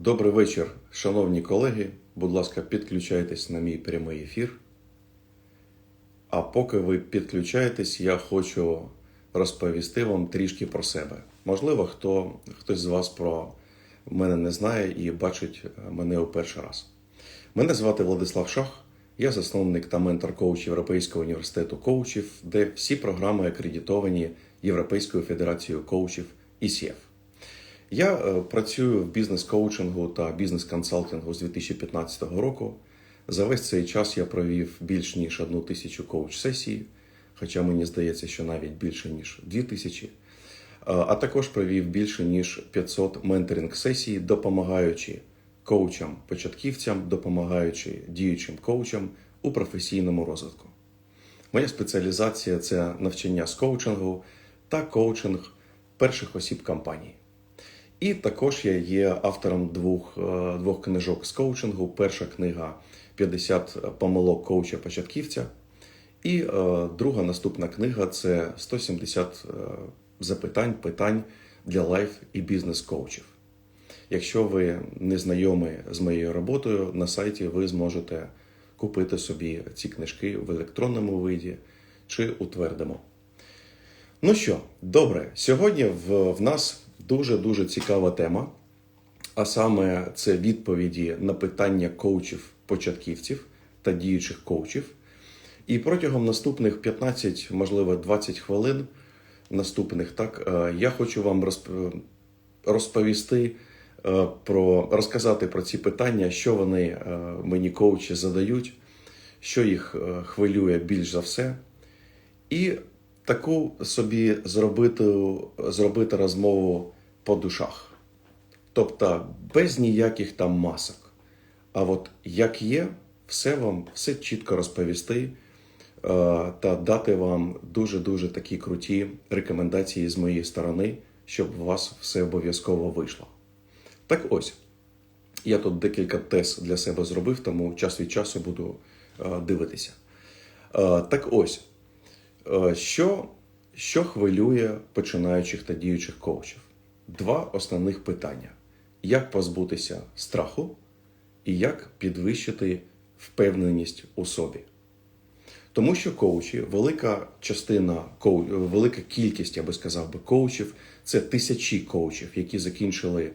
Добрий вечір, шановні колеги. Будь ласка, підключайтесь на мій прямий ефір. А поки ви підключаєтесь, я хочу розповісти вам трішки про себе. Можливо, хто, хтось з вас про мене не знає і бачить мене у перший раз. Мене звати Владислав Шах, я засновник та ментор коуч Європейського університету коучів, де всі програми акредитовані Європейською федерацією коучів ECF. Я е, працюю в бізнес-коучингу та бізнес-консалтингу з 2015 року. За весь цей час я провів більш ніж одну тисячу коуч-сесій, хоча мені здається, що навіть більше ніж дві тисячі. Е, А також провів більше ніж 500 менторинг-сесій, допомагаючи коучам-початківцям, допомагаючи діючим коучам у професійному розвитку. Моя спеціалізація це навчання з коучингу та коучинг перших осіб компанії. І також я є автором двох, е, двох книжок з коучингу. Перша книга 50 помилок коуча-початківця. І е, друга наступна книга це 170 е, запитань, питань для лайф і бізнес-коучів. Якщо ви не знайомі з моєю роботою, на сайті ви зможете купити собі ці книжки в електронному виді чи у твердому. Ну що, добре, сьогодні в, в нас дуже-дуже цікава тема, а саме це відповіді на питання коучів-початківців та діючих коучів. І протягом наступних 15, можливо, 20 хвилин наступних, так, е, я хочу вам розповісти е, про розказати про ці питання, що вони е, мені коучі задають, що їх е, хвилює більш за все. І таку собі зробити, зробити розмову по душах. Тобто без ніяких там масок. А от як є, все вам все чітко розповісти е, та дати вам дуже-дуже такі круті рекомендації з моєї сторони, щоб у вас все обов'язково вийшло. Так ось, я тут декілька тез для себе зробив, тому час від часу буду е, дивитися. Е, Так ось, що, що хвилює починаючих та діючих коучів? Два основних питання: як позбутися страху і як підвищити впевненість у собі. Тому що коучі, велика частина, велика кількість, я би сказав би, коучів це тисячі коучів, які закінчили е,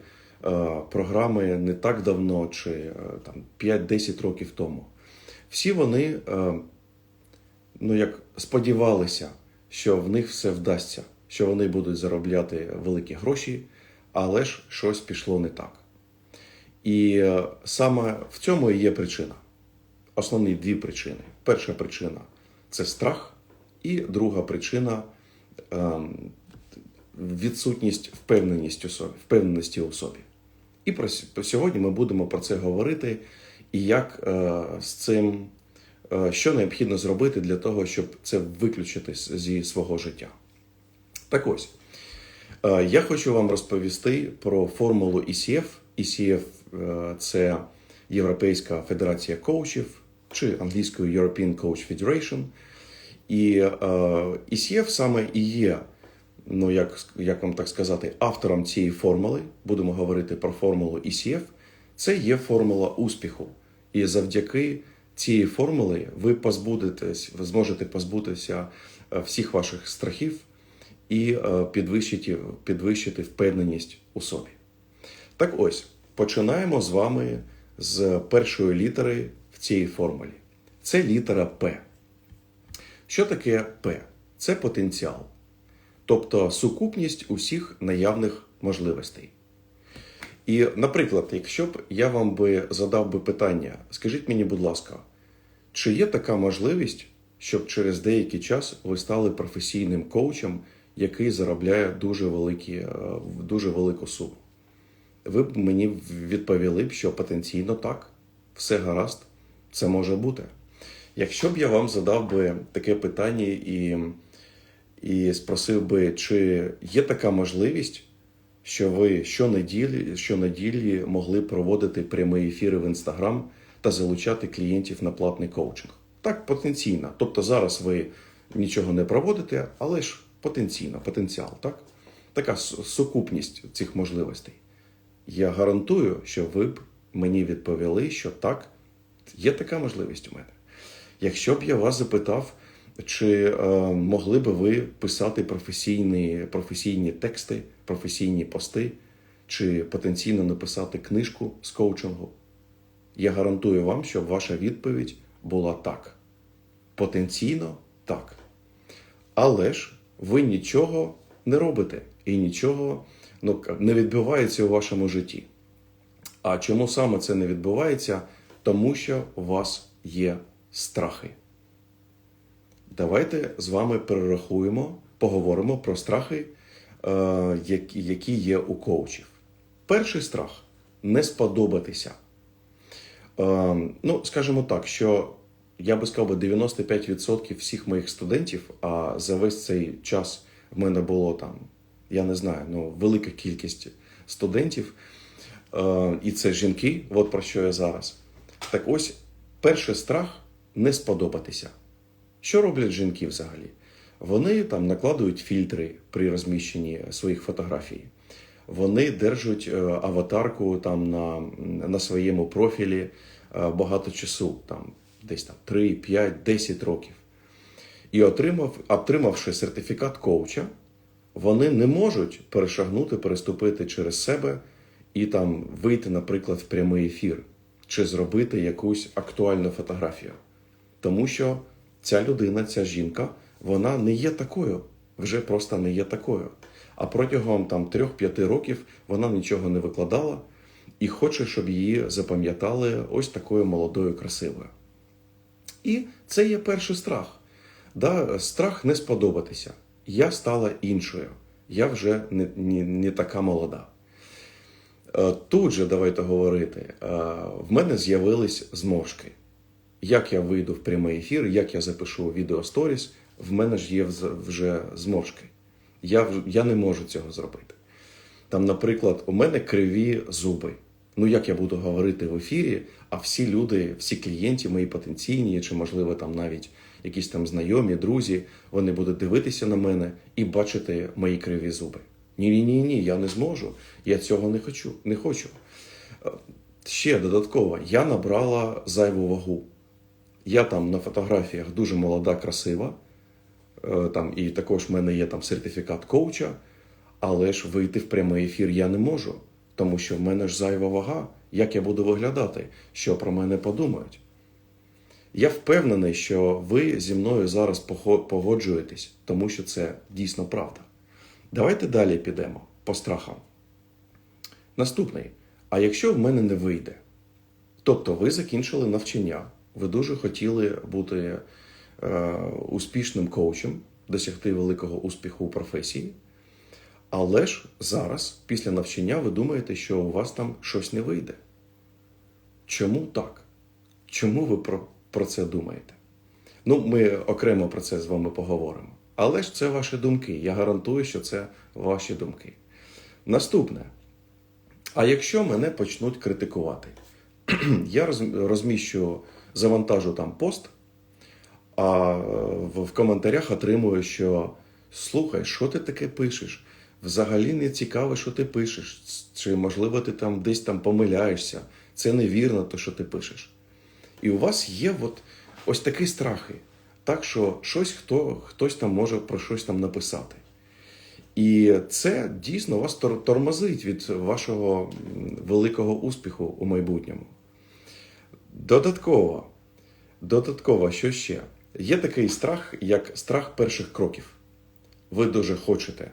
програми не так давно, чи е, там 5-10 років тому. Всі вони е, ну як сподівалися, що в них все вдасться, що вони будуть заробляти великі гроші, але ж щось пішло не так. І е, саме в цьому і є причина. Основні дві причини. Перша причина це страх, і друга причина ем, відсутність впевненості у собі, впевненості у собі. І про сьогодні ми будемо про це говорити, і як е, з цим, е, що необхідно зробити для того, щоб це виключити зі свого життя. Так ось, е, я хочу вам розповісти про формулу ECF. ECF е, це Європейська федерація коучів чи англійською European Coach Federation. І е, ECF саме і є, ну як, як вам так сказати, автором цієї формули. Будемо говорити про формулу ECF. Це є формула успіху. І завдяки цієї формули ви позбудетесь, ви зможете позбутися е, всіх ваших страхів і е, підвищити, підвищити впевненість у собі. Так ось, починаємо з вами з першої літери в цій формулі. Це літера П. Що таке П? Це потенціал, тобто сукупність усіх наявних можливостей. І, наприклад, якщо б я вам би задав би питання, скажіть мені, будь ласка, чи є така можливість, щоб через деякий час ви стали професійним коучем, який заробляє дуже, великі, е, дуже велику суму? Ви б мені відповіли б, що потенційно так, все гаразд, це може бути. Якщо б я вам задав би таке питання і, і спросив би, чи є така можливість, що ви щонеділі, щонеділі могли проводити прямі ефіри в Інстаграм та залучати клієнтів на платний коучинг? Так, потенційно. Тобто зараз ви нічого не проводите, але ж потенційно, потенціал, так? Така сукупність цих можливостей. я гарантую, що ви б мені відповіли, що так, є така можливість у мене. Якщо б я вас запитав, чи е, могли би ви писати професійні, професійні тексти, професійні пости, чи потенційно написати книжку з коучингу, я гарантую вам, що ваша відповідь була так. Потенційно так. Але ж ви нічого не робите і нічого ну, не відбувається у вашому житті. А чому саме це не відбувається? Тому що у вас є страхи. Давайте з вами перерахуємо, поговоримо про страхи, е, які- є у коучів. Перший страх не сподобатися. Е, ну, скажімо так, що я би сказав, би, 95% всіх моїх студентів, а за весь цей час в мене було там, я не знаю, ну, велика кількість студентів, е, і це жінки, от про що я зараз. Так ось, перший страх не сподобатися. Що роблять жінки взагалі? Вони там накладують фільтри при розміщенні своїх фотографій. Вони держать е, аватарку там на, на своєму профілі е, багато часу, там десь там 3, 5, 10 років. І отримав, отримавши сертифікат коуча, вони не можуть перешагнути, переступити через себе і там вийти, наприклад, в прямий ефір чи зробити якусь актуальну фотографію. Тому що ця людина, ця жінка, вона не є такою, вже просто не є такою. А протягом там 3-5 років вона нічого не викладала і хоче, щоб її запам'ятали ось такою молодою, красивою. І це є перший страх. Да, страх не сподобатися. Я стала іншою. Я вже не, не, не така молода. Е, Тут же давайте говорити. е, В мене з'явились зморшки. Як я вийду в прямий ефір, як я запишу відео сторіс, в мене ж є вже зморшки. Я, я не можу цього зробити. Там, наприклад, у мене криві зуби. Ну, як я буду говорити в ефірі, а всі люди, всі клієнти, мої потенційні, чи, можливо, там навіть якісь там знайомі, друзі, вони будуть дивитися на мене і бачити мої криві зуби. Ні, ні, ні, ні, я не зможу. Я цього не хочу. Не хочу. Е, Ще додатково, я набрала зайву вагу. Я там на фотографіях дуже молода, красива. Е, Там, і також в мене є там сертифікат коуча, але ж вийти в прямий ефір я не можу, тому що в мене ж зайва вага. Як я буду виглядати, що про мене подумають? Я впевнений, що ви зі мною зараз погоджуєтесь, тому що це дійсно правда. Давайте далі підемо по страхам. Наступний. А якщо в мене не вийде? Тобто ви закінчили навчання, ви дуже хотіли бути е, успішним коучем, досягти великого успіху у професії, але ж зараз, після навчання, ви думаєте, що у вас там щось не вийде. Чому так? Чому ви про, про це думаєте? Ну, ми окремо про це з вами поговоримо. Але ж це ваші думки. Я гарантую, що це ваші думки. Наступне. А якщо мене почнуть критикувати, я розміщу, завантажу там пост, а в в коментарях отримую, що слухай, що ти таке пишеш? Взагалі не цікаво, що ти пишеш. Чи можливо ти там десь там помиляєшся. Це невірно, то, що ти пишеш. І у вас є от, ось такі страхи, так що щось хто, хтось там може про щось там написати. І це дійсно вас тормозить від вашого великого успіху у майбутньому. Додатково, додатково, що ще? Є такий страх, як страх перших кроків. Ви дуже хочете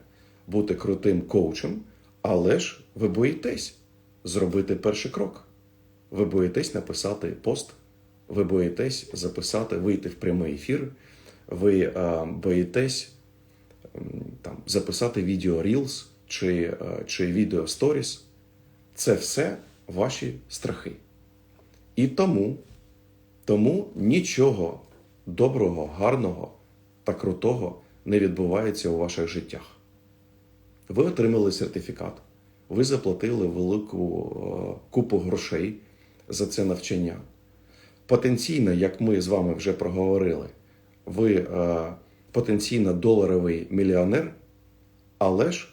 бути крутим коучем, але ж ви боїтесь зробити перший крок. Ви боїтесь написати пост, ви боїтесь записати, вийти в прямий ефір, ви е, боїтесь там, записати відео Reels чи, е, чи відео Stories. Це все ваші страхи. І тому, тому нічого доброго, гарного та крутого не відбувається у ваших життях. Ви отримали сертифікат, ви заплатили велику е, купу грошей за це навчання. Потенційно, як ми з вами вже проговорили, ви е, потенційно доларовий мільйонер, але ж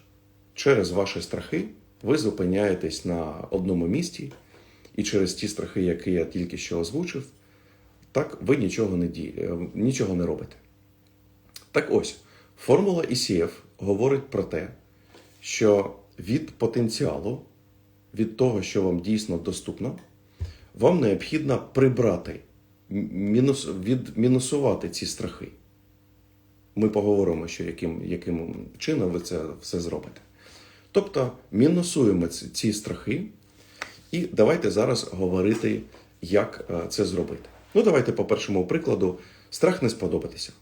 через ваші страхи ви зупиняєтесь на одному місці, і через ті страхи, які я тільки що озвучив, так ви нічого не, ді... е, нічого не робите. Так ось, формула ICF говорить про те, що від потенціалу, від того, що вам дійсно доступно, вам необхідно прибрати, мінус, відмінусувати ці страхи. Ми поговоримо, що яким, яким чином ви це все зробите. Тобто мінусуємо ці, страхи, і давайте зараз говорити, як е, це зробити. Ну, давайте по першому прикладу: страх не сподобатися.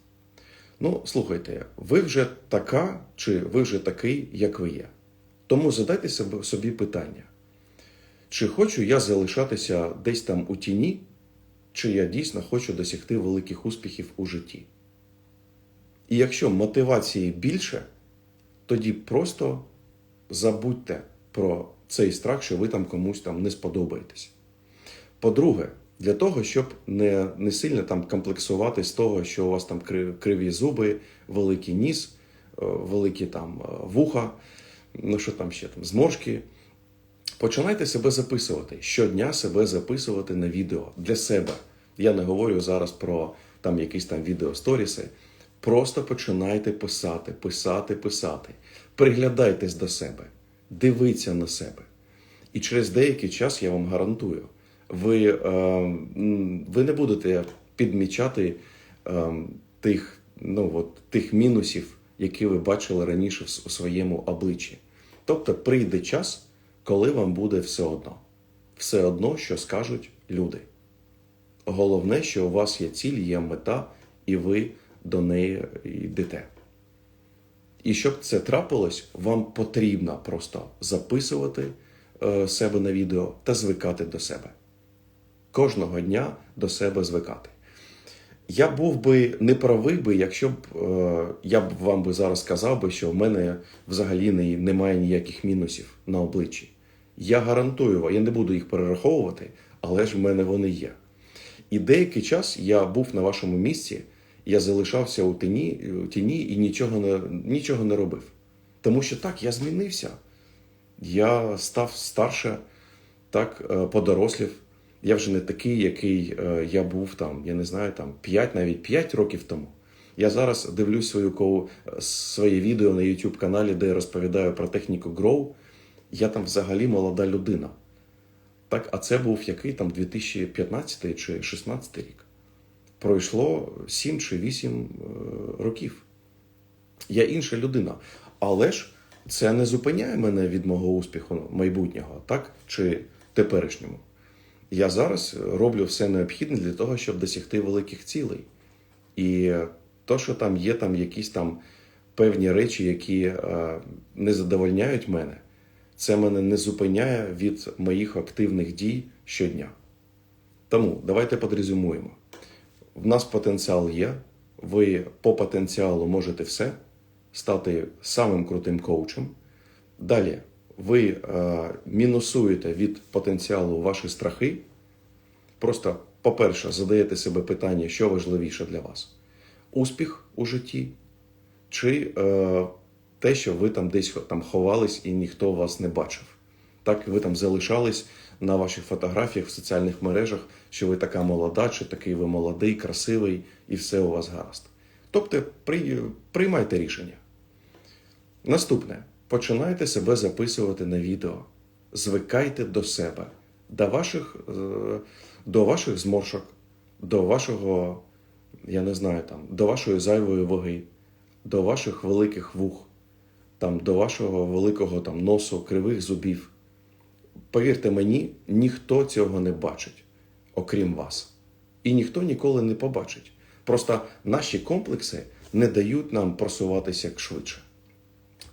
Ну, слухайте, ви вже така, чи ви вже такий, як ви є. Тому задайте собі питання: чи хочу я залишатися десь там у тіні, чи я дійсно хочу досягти великих успіхів у житті? І якщо мотивації більше, тоді просто забудьте про цей страх, що ви там комусь там не сподобаєтесь. По-друге, для того, щоб не, не сильно там комплексувати з того, що у вас там криві зуби, великий ніс, е, великі там е, вуха, ну що там ще там, зморшки. Починайте себе записувати. Щодня себе записувати на відео для себе. Я не говорю зараз про там якісь там відео-сторіси. Просто починайте писати, писати, писати. Приглядайтесь до себе, дивіться на себе. І через деякий час я вам гарантую, ви, е, ви не будете підмічати е, тих, ну, от, тих мінусів, які ви бачили раніше у своєму обличчі. Тобто прийде час, коли вам буде все одно. Все одно, що скажуть люди. Головне, що у вас є ціль, є мета, і ви до неї йдете. І щоб це трапилось, вам потрібно просто записувати е, себе на відео та звикати до себе. Кожного дня до себе звикати. Я був би не правий би, якщо б е, я б вам би зараз сказав би, що в мене взагалі не, немає ніяких мінусів на обличчі. Я гарантую вам, я не буду їх перераховувати, але ж в мене вони є. І деякий час я був на вашому місці, я залишався у тіні, у тіні і нічого не, нічого не робив. Тому що так, я змінився. Я став старше, так, е, подорослів. Я вже не такий, який е, я був там, я не знаю, там 5, навіть 5 років тому. Я зараз дивлюсь свою ко- своє відео на YouTube каналі, де я розповідаю про техніку Grow. Я там взагалі молода людина. Так, а це був який там 2015 чи 2016 рік. Пройшло 7 чи 8 е, років. Я інша людина. Але ж це не зупиняє мене від мого успіху майбутнього, так? Чи теперішньому. Я зараз роблю все необхідне для того, щоб досягти великих цілей. І то, що там є там якісь там певні речі, які е, не задовольняють мене, це мене не зупиняє від моїх активних дій щодня. Тому давайте подрезюмуємо. В нас потенціал є, ви по потенціалу можете все стати самим крутим коучем. Далі ви е, мінусуєте від потенціалу ваші страхи. Просто, по-перше, задаєте себе питання, що важливіше для вас: успіх у житті, чи е, те, що ви там десь там ховались і ніхто вас не бачив. Так, ви там залишались на ваших фотографіях в соціальних мережах, що ви така молода, чи такий ви молодий, красивий, і все у вас гаразд. Тобто, при, приймайте рішення. Наступне. Починайте себе записувати на відео. Звикайте до себе, до ваших, е, до ваших зморшок, до вашого, я не знаю, там, до вашої зайвої ваги, до ваших великих вух, там, до вашого великого там, носу, кривих зубів. Повірте мені, ніхто цього не бачить, окрім вас. І ніхто ніколи не побачить. Просто наші комплекси не дають нам просуватися як швидше.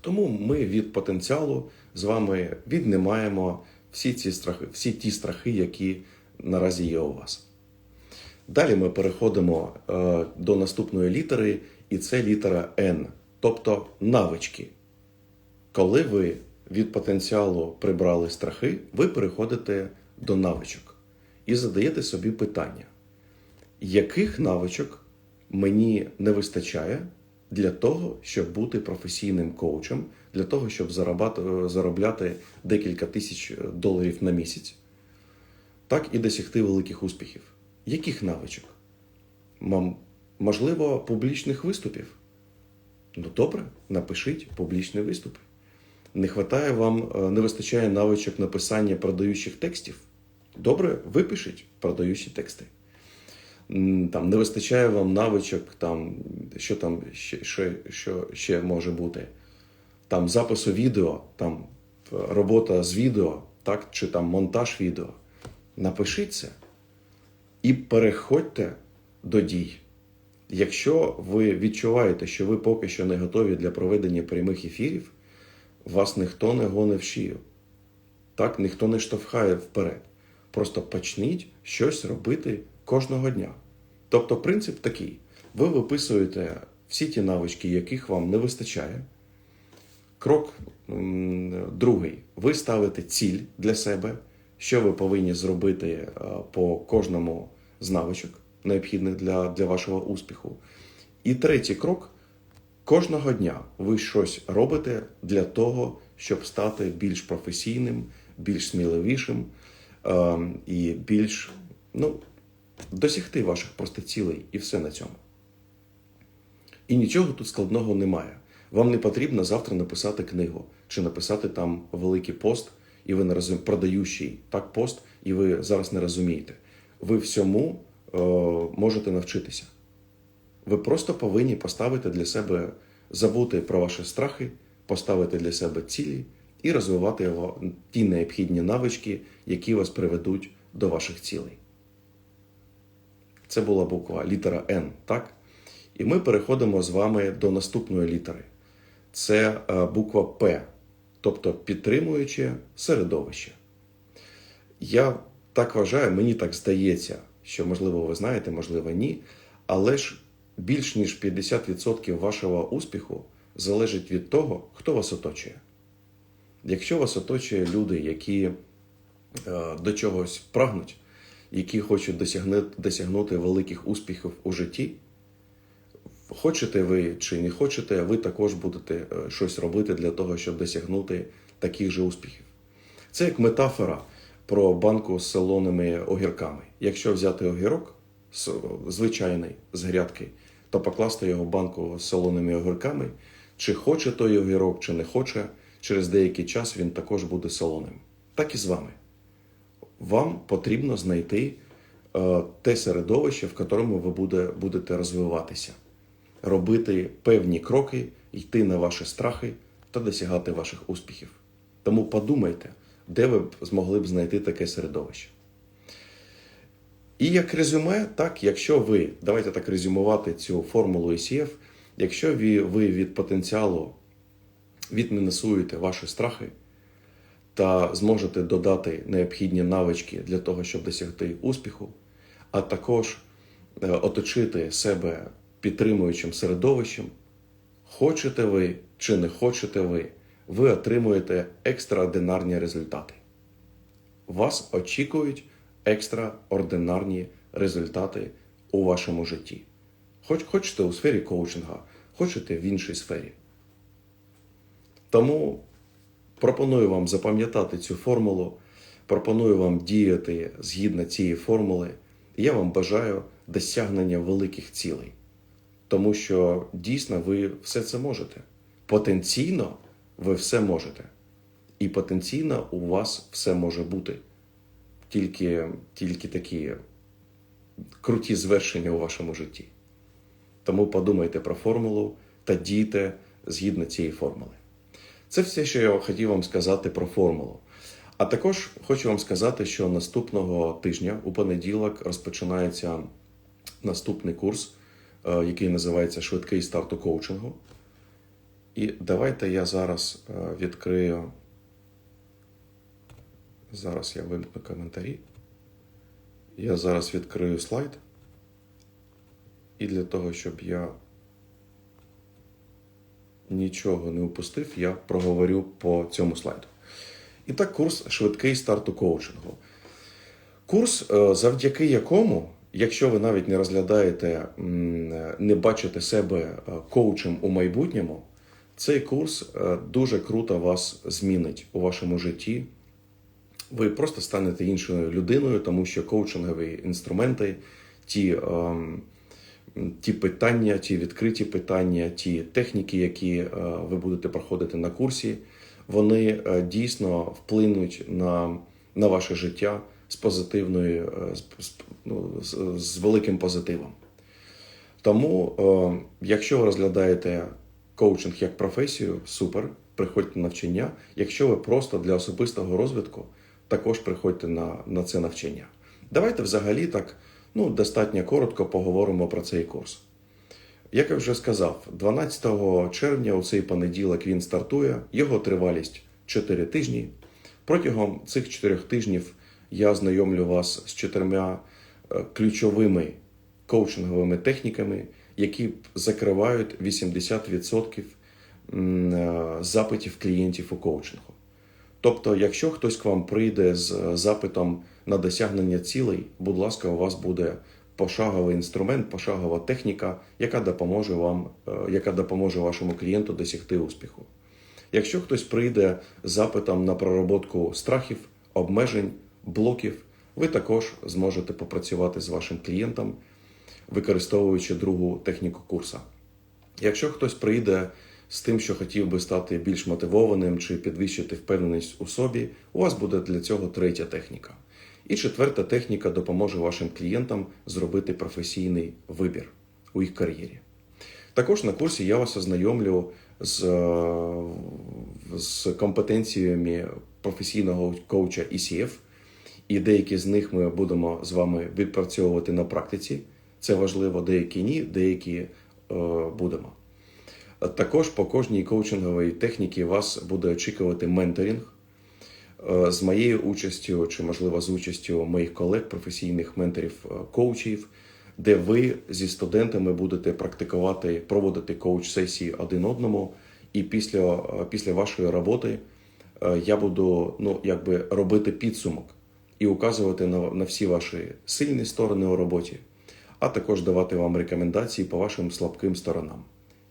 Тому ми від потенціалу з вами віднімаємо всі ці страхи, всі ті страхи, які наразі є у вас. Далі ми переходимо е, до наступної літери, і це літера N, тобто навички. Коли ви від потенціалу прибрали страхи, ви переходите до навичок і задаєте собі питання, яких навичок мені не вистачає для того, щоб бути професійним коучем, для того, щоб заробляти декілька тисяч доларів на місяць, так і досягти великих успіхів. Яких навичок? Можливо, публічних виступів? Ну добре, напишіть публічний виступ. Не хватає вам, е, не вистачає навичок написання продаючих текстів. Добре, випишіть продаючі тексти. Там не вистачає вам навичок, там, що там ще, ще, що ще може бути. Там запису відео, там робота з відео, так, чи там монтаж відео. Напишіть це і переходьте до дій. Якщо ви відчуваєте, що ви поки що не готові для проведення прямих ефірів, вас ніхто не гоне в шию. Так, ніхто не штовхає вперед. Просто почніть щось робити кожного дня. Тобто, принцип такий: ви виписуєте всі ті навички, яких вам не вистачає. Крок другий. Ви ставите ціль для себе, що ви повинні зробити е, по кожному з навичок, необхідних для, для вашого успіху. І третій крок кожного дня ви щось робите для того, щоб стати більш професійним, більш сміливішим е, і більш ну, досягти ваших просто цілей, і все на цьому. І нічого тут складного немає. Вам не потрібно завтра написати книгу чи написати там великий пост, і ви не розум... продаючий так пост, і ви зараз не розумієте. Ви всьому е, можете навчитися. Ви просто повинні поставити для себе, забути про ваші страхи, поставити для себе цілі і розвивати ті необхідні навички, які вас приведуть до ваших цілей. Це була буква літера Н, так? І ми переходимо з вами до наступної літери. Це е, буква П, тобто підтримуюче середовище. Я так вважаю, мені так здається, що можливо ви знаєте, можливо, ні. Але ж більш ніж 50% вашого успіху залежить від того, хто вас оточує. Якщо вас оточує люди, які е, до чогось прагнуть, які хочуть досягнути, досягнути великих успіхів у житті, хочете ви чи не хочете, ви також будете е, щось робити для того, щоб досягнути таких же успіхів. Це як метафора про банку з солоними огірками. Якщо взяти огірок звичайний з грядки, то покласти його в банку з солоними огірками, чи хоче той огірок, чи не хоче, через деякий час він також буде солоним. Так і з вами. Вам потрібно знайти е, те середовище, в якому ви буде, будете розвиватися, робити певні кроки, йти на ваші страхи та досягати ваших успіхів. Тому подумайте, де ви б змогли б знайти таке середовище. І як резюме, так, якщо ви, давайте так резюмувати цю формулу ECF, якщо ви, від потенціалу відмінусуєте ваші страхи та зможете додати необхідні навички для того, щоб досягти успіху, а також е, оточити себе підтримуючим середовищем, хочете ви чи не хочете ви, ви отримуєте екстраординарні результати. Вас очікують екстраординарні результати у вашому житті. Хоч хочете у сфері коучинга, хочете в іншій сфері. Тому пропоную вам запам'ятати цю формулу, пропоную вам діяти згідно цієї формули. Я вам бажаю досягнення великих цілей. Тому що дійсно ви все це можете. Потенційно ви все можете. І потенційно у вас все може бути. Тільки, тільки такі круті звершення у вашому житті. Тому подумайте про формулу та дійте згідно цієї формули. Це все, що я хотів вам сказати про формулу. А також хочу вам сказати, що наступного тижня, у понеділок, розпочинається наступний курс, е, який називається Швидкий старт коучингу. І давайте я зараз е, відкрию. Зараз я вимкну коментарі. Я зараз відкрию слайд. І для того, щоб я нічого не упустив, я проговорю по цьому слайду. І так, курс швидкий старт у коучингу. Курс, е, завдяки якому Якщо ви навіть не розглядаєте, не бачите себе е, коучем у майбутньому, цей курс е, дуже круто вас змінить у вашому житті. Ви просто станете іншою людиною, тому що коучингові інструменти, ті, ем, ті питання, ті відкриті питання, ті техніки, які е, ви будете проходити на курсі, вони е, дійсно вплинуть на, на ваше життя з позитивною, е, з, ну, з, з великим позитивом. Тому, якщо ви розглядаєте коучинг як професію, супер, приходьте на навчання. Якщо ви просто для особистого розвитку, також приходьте на, на це навчання. Давайте взагалі так ну, достатньо коротко поговоримо про цей курс. Як я вже сказав, 12 червня у цей понеділок він стартує, його тривалість 4 тижні. Протягом цих 4 тижнів я ознайомлю вас з чотирма е, ключовими коучинговими техніками, які закривають 80% е, запитів клієнтів у коучингу. Тобто, якщо хтось к вам прийде з е, запитом на досягнення цілей, будь ласка, у вас буде пошаговий інструмент, пошагова техніка, яка допоможе вам, е, яка допоможе вашому клієнту досягти успіху. Якщо хтось прийде з запитом на пророботку страхів, обмежень, блоків, ви також зможете попрацювати з вашим клієнтом, використовуючи другу техніку курса. Якщо хтось прийде з тим, що хотів би стати більш мотивованим чи підвищити впевненість у собі, у вас буде для цього третя техніка. І четверта техніка допоможе вашим клієнтам зробити професійний вибір у їх кар'єрі. Також на курсі я вас ознайомлю з, з компетенціями професійного коуча ECF, і деякі з них ми будемо з вами відпрацьовувати на практиці. Це важливо, деякі ні, деякі е, будемо. Також по кожній коучинговій техніці вас буде очікувати менторинг е, з моєю участю, чи, можливо, з участю моїх колег, професійних менторів, е, коучів, де ви зі студентами будете практикувати, проводити коуч-сесії один одному, і після, е, після вашої роботи я буду ну, якби робити підсумок і указувати на, на всі ваші сильні сторони у роботі, а також давати вам рекомендації по вашим слабким сторонам,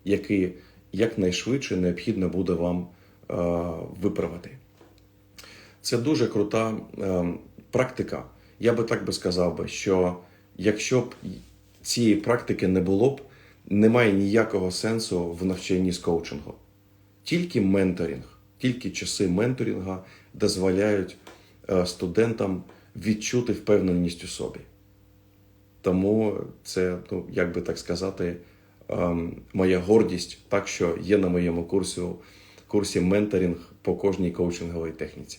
які якнайшвидше необхідно буде вам е, виправити. Це дуже крута е, практика. Я би так би сказав що якщо б цієї практики не було б, немає ніякого сенсу в навчанні з коучингу. Тільки менторинг, тільки часи менторинга дозволяють е, студентам відчути впевненість у собі. Тому це, ну, як би так сказати, моя гордість, так що є на моєму курсі, курсі менторинг по кожній коучинговій техніці.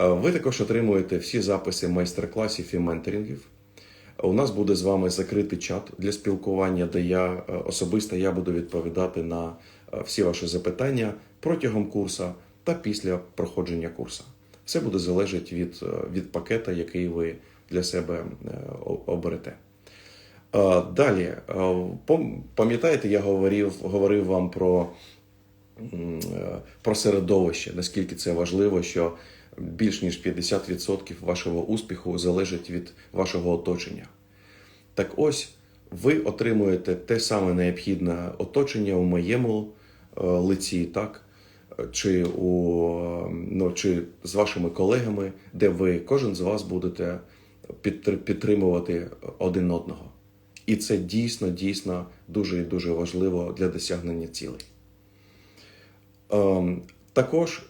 Е, Ви також отримуєте всі записи майстер-класів і менторингів. У нас буде з вами закритий чат для спілкування, де я е, особисто я буду відповідати на е, всі ваші запитання протягом курсу та після проходження курсу. Все буде залежати від, від пакета, який ви для себе оберете. Е, Далі, е, пам'ятаєте, я говорив, говорив вам про, е, про середовище, наскільки це важливо, що більш ніж 50% вашого успіху залежить від вашого оточення. Так ось ви отримуєте те саме необхідне оточення у моєму лиці, так? Чи, у, ну, чи з вашими колегами, де ви кожен з вас будете підтримувати один одного. І це дійсно, дійсно дуже і дуже важливо для досягнення цілей. Ем, також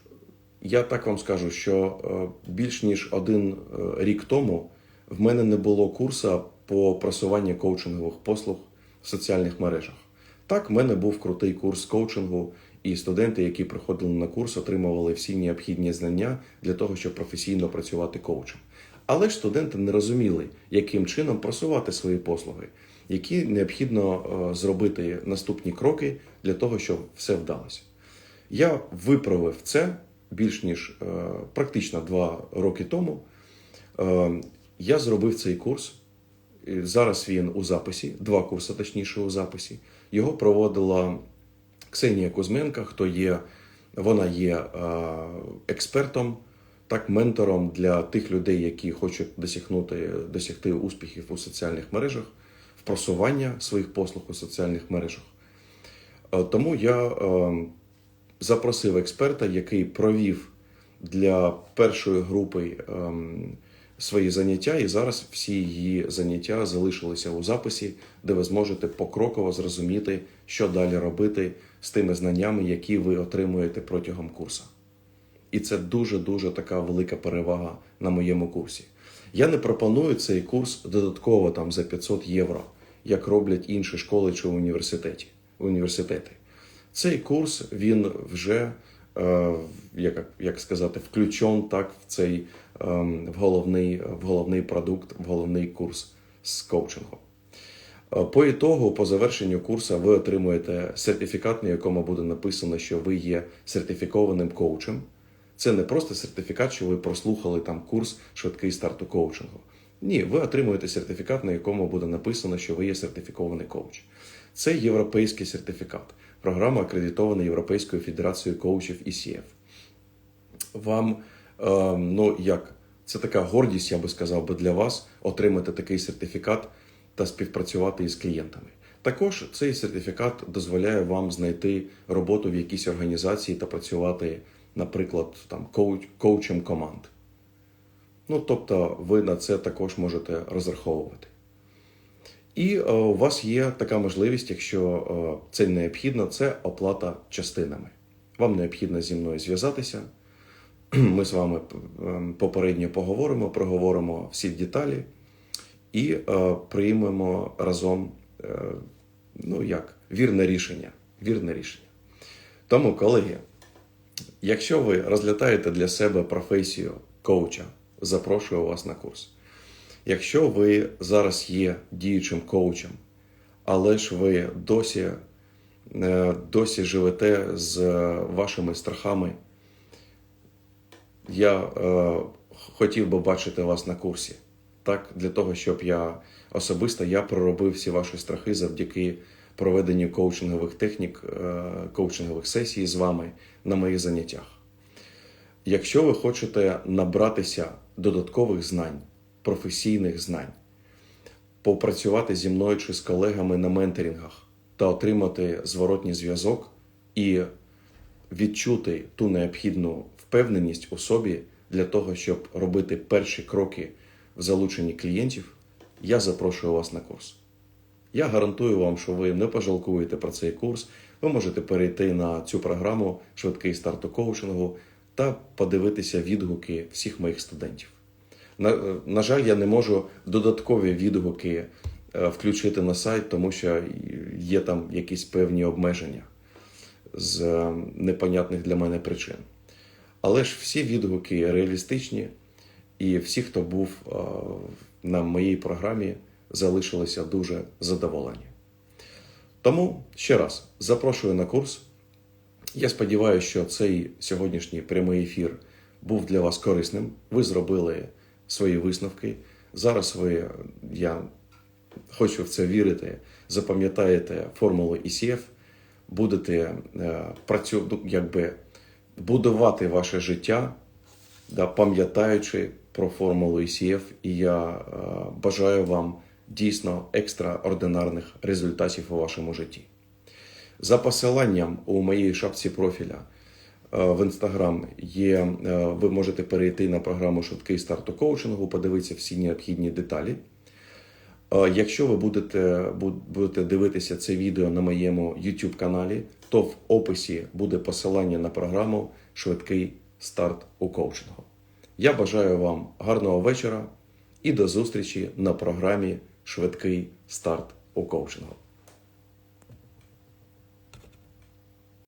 я так вам скажу, що е, більш ніж один е, рік тому в мене не було курсу по просуванню коучингових послуг в соціальних мережах. Так, в мене був крутий курс коучингу, і студенти, які приходили на курс, отримували всі необхідні знання для того, щоб професійно працювати коучем. Але ж студенти не розуміли, яким чином просувати свої послуги, які необхідно е, зробити наступні кроки для того, щоб все вдалося. Я виправив це більш ніж е, практично два роки тому. Е, я зробив цей курс. Зараз він у записі, два курси, точніше, у записі. Його проводила Ксенія Кузьменка, хто є, вона є експертом так ментором для тих людей, які хочуть досягнути, досягти успіхів у соціальних мережах, просування своїх послуг у соціальних мережах. Е, Тому я е, запросив експерта, який провів для першої групи ем, свої заняття, і зараз всі її заняття залишилися у записі, де ви зможете покроково зрозуміти, що далі робити з тими знаннями, які ви отримуєте протягом курсу. І це дуже-дуже така велика перевага на моєму курсі. Я не пропоную цей курс додатково там за 500 євро, як роблять інші школи чи університеті, університети. Цей курс він вже, е, як, як сказати, включен так в цей ем, в головний, в головний продукт, в головний курс з коучингу. Е, По ітогу, по завершенню курсу, ви отримуєте сертифікат, на якому буде написано, що ви є сертифікованим коучем. Це не просто сертифікат, що ви прослухали там курс швидкий старт у коучингу. Ні, ви отримуєте сертифікат, на якому буде написано, що ви є сертифікований коуч. Це європейський сертифікат. Програма акредитована Європейською федерацією коучів ECF. Вам, е, ну як, це така гордість, я би сказав би, для вас отримати такий сертифікат та співпрацювати із клієнтами. Також цей сертифікат дозволяє вам знайти роботу в якійсь організації та працювати, наприклад, там коуч, коучем команд. Ну, тобто, ви на це також можете розраховувати. І е, у вас є така можливість, якщо е, це необхідно, це оплата частинами. Вам необхідно зі мною зв'язатися. Ми з вами е, попередньо поговоримо, проговоримо всі деталі і приймемо разом ну як, вірне рішення. Вірне рішення. Тому, колеги, якщо ви розглядаєте для себе професію коуча, запрошую вас на курс. Якщо ви зараз є діючим коучем, але ж ви досі, е, досі живете з вашими страхами, я е, хотів би бачити вас на курсі. Так, для того, щоб я особисто я проробив всі ваші страхи завдяки проведенню коучингових технік, е, коучингових сесій з вами на моїх заняттях. Якщо ви хочете набратися додаткових знань, професійних знань, попрацювати зі мною чи з колегами на менторингах та отримати зворотній зв'язок і відчути ту необхідну впевненість у собі для того, щоб робити перші кроки в залученні клієнтів, я запрошую вас на курс. Я гарантую вам, що ви не пожалкуєте про цей курс. Ви можете перейти на цю програму Швидкий старт коучингу та подивитися відгуки всіх моїх студентів. На, на жаль, я не можу додаткові відгуки е, включити на сайт, тому що є там якісь певні обмеження з е, непонятних для мене причин. Але ж всі відгуки реалістичні, і всі, хто був е, на моїй програмі, залишилися дуже задоволені. Тому ще раз запрошую на курс. Я сподіваюся, що цей сьогоднішній прямий ефір був для вас корисним. Ви зробили свої висновки. Зараз ви, я хочу в це вірити, запам'ятаєте формулу ECF, будете е, працю, ну, якби, будувати ваше життя, да, пам'ятаючи про формулу ECF, і я е, бажаю вам дійсно екстраординарних результатів у вашому житті. За посиланням у моїй шапці профіля е, в інстаграм є, е, ви можете перейти на програму Швидкий старт у коучингу, подивитися всі необхідні деталі. Е, Якщо ви будете, будете дивитися це відео на моєму YouTube каналі, то в описі буде посилання на програму Швидкий старт у коучингу. Я бажаю вам гарного вечора і до зустрічі на програмі Швидкий старт у коучингу.